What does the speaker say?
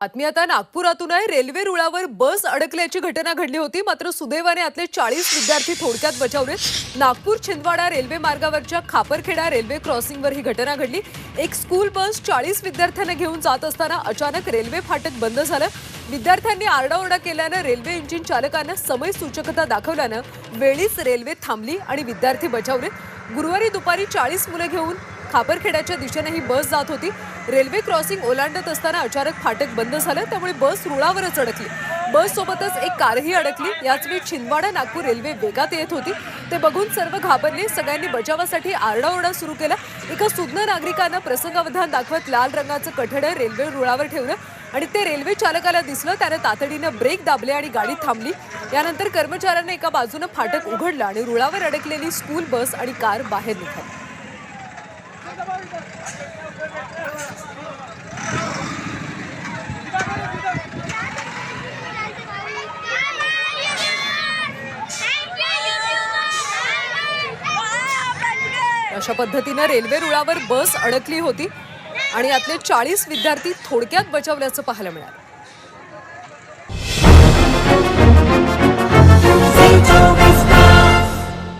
बातमी आता नागपुरातून आहे रेल्वे रुळावर बस अडकल्याची घटना घडली होती. मात्र सुदैवाने आतले चाळीस विद्यार्थी थोडक्यात बचावले नागपूर छिंदवाडा रेल्वे मार्गावरच्या खापरखेडा रेल्वे क्रॉसिंगवर ही घटना घडली. एक स्कूल बस चाळीस विद्यार्थ्यांना घेऊन जात असताना अचानक रेल्वे फाटक बंद झालं. विद्यार्थ्यांनी आरडाओरडा केल्यानं रेल्वे इंजिन चालकानं समय सूचकता दाखवल्यानं वेळीच रेल्वे थांबली आणि विद्यार्थी बचावले गुरुवारी दुपारी चाळीस मुलं घेऊन खापरखेड्याच्या दिशेने ही बस जात होती. रेल्वे क्रॉसिंग ओलांडत असताना अचानक फाटक बंद झालं. त्यामुळे बस रुळावरच अडकली. बस सोबतच एक कारही अडकली. याच वेळी छिंदवाडा नागपूर रेल्वे वेगात येत होती. ते बघून सर्व घाबरले. सगळ्यांनी बचावासाठी आरडाओरडा सुरू केला. एका सुज्ञ नागरिकानं प्रसंगावधान दाखवत लाल रंगाचं कठडं रेल्वे रुळावर ठेवलं आणि ते रेल्वे चालकाला दिसलं. त्यानं तातडीनं ब्रेक दाबले आणि गाडी थांबली. यानंतर कर्मचाऱ्यांना एका बाजूनं फाटक उघडलं आणि रुळावर अडकलेली स्कूल बस आणि कार बाहेर निघाली. अशा पद्धतीनं रेल्वे रुळावर बस अडकली होती आणि यातले चाळीस विद्यार्थी थोडक्यात बचावल्याचं पाहायला मिळालं.